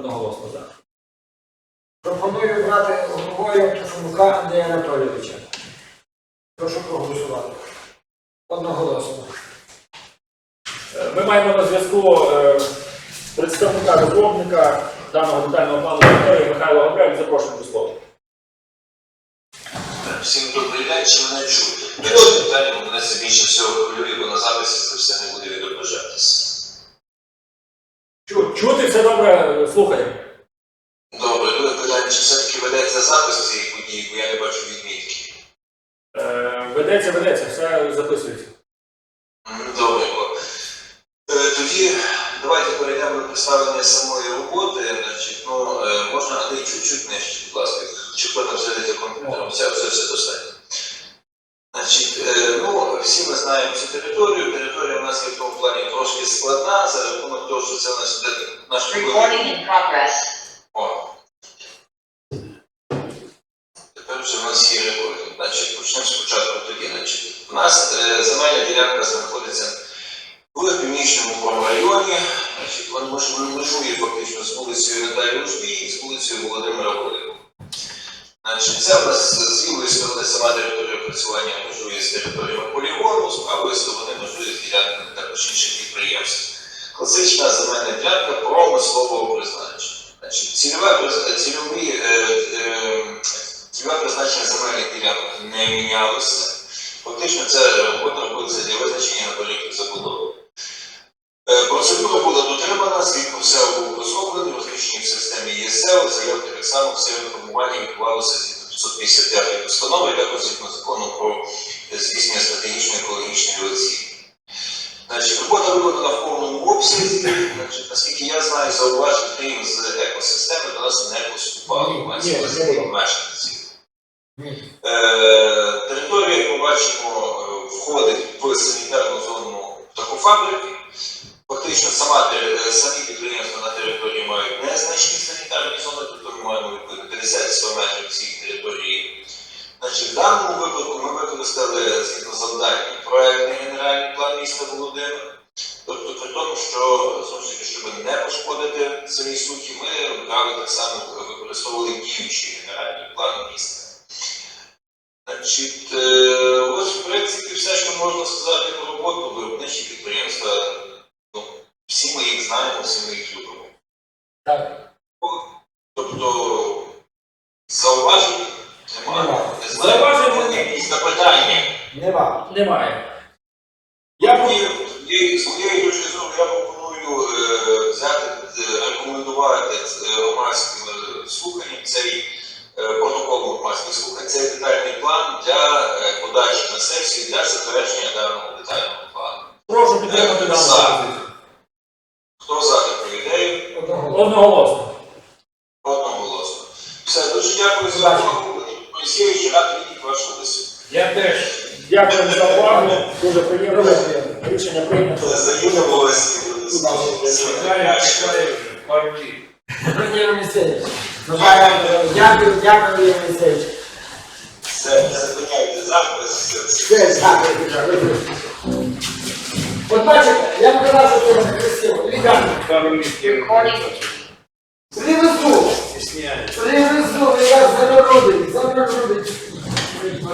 Одноголосно, так. Пропоную брати головою Тушенка Андрія Анатолійовича. Прошу проголосувати. Одноголосно. Е, Ми маємо на зв'язку е, представника розробника даного детального плану території Михайло Габрель. Запрошуємо до слова. Всім добрий день, чи мене чути? Перше питання мене це більше всього хвилює, бо на записі це все не буде відображатися. Все добре, слухай. Добре, люди питання, чи все-таки ведеться запис цієї події, бо я не бачу відмітки. Е, Ведеться, ведеться, все записується. М, Добре, бо е, тоді давайте перейдемо до представлення самої роботи. Значить, ну, е, можна але чуть-чуть нижче, будь ласка, чи потім взяти комп'ютером, все, все, все достатньо. Значить, е, ну, всі ми знаємо цю територію. Територія у нас є в тому плані трошки складна за рахунок того, що це наш, наш Recording in progress. О. Тепер вже в нас є рекорд. Значить, почнемо спочатку тоді. Значить, у нас е, земельна ділянка знаходиться в північному промрайоні. Значить, вона меж- межує фактично з вулицею Наталії Ужбій і з вулицею Володимира Волика. Значить, це у нас з лівої сторони сама територія опрацювання межує з територіями полігону, з правої сторони межує з ділянками також інших. Класична земельна ділянка промислового призначення. Значить, цільове, цільові, е, е, цільове призначення земельних ділянок не мінялося. Фактично це робота робиться для визначення габаритів забудови. Е, Процедура була дотримана, згідно все був розроблений, розміщені в системі ЄСЕО, заявки так само все інформування відбувалося згідно 555 постанови, також згідно закону про е, здійснення стратегічної екологічної оцінки. Значить, робота виконана в обсязі. Наскільки я знаю, зауважень крім з екосистеми до нас не поступало. Мешканців. Ні. Е, Територія, як ми бачимо, е, входить в санітарну зону птахофабрики. Фактично, сама, е, самі підприємства на території мають незначні санітарні зони, тобто ми маємо відповідно 50 метрів цієї території. Значить, в даному випадку ми використали згідно завдання проектний генеральний план міста Володимир. Тобто при тому, що знову щоб не пошкодити самі суті, ми брали так само використовували діючий генеральний план міста. Значить, е, ось в принципі все, що можна сказати про роботу виробничі підприємства. Ну, всі ми їх знаємо, всі ми їх любимо. Так. Тобто зауважень немає. Не знаю, Зауважень немає. якісь запитання. Нема. Немає. Я б і з моєї точки зору я пропоную е, взяти, е, рекомендувати е, громадським слуханням цей протокол громадських слухань, цей детальний план для подачі на сесію для затвердження даного детального плану. прошу підтримати дану пропозицію. Хто за таку ідею? Одноголосно. Одноголосно. Все, дуже дякую за увагу. Олексійович, радий вашого листу. Я теж дякую за увагу. Дуже приємно. Рішення прийнято. Ігор Дякую, дякую, Ігор Місцевич. Все, зупиняйте запис. От бачите, я б казав, що це красиво. Привезу. Привезу, я загородий, загородий.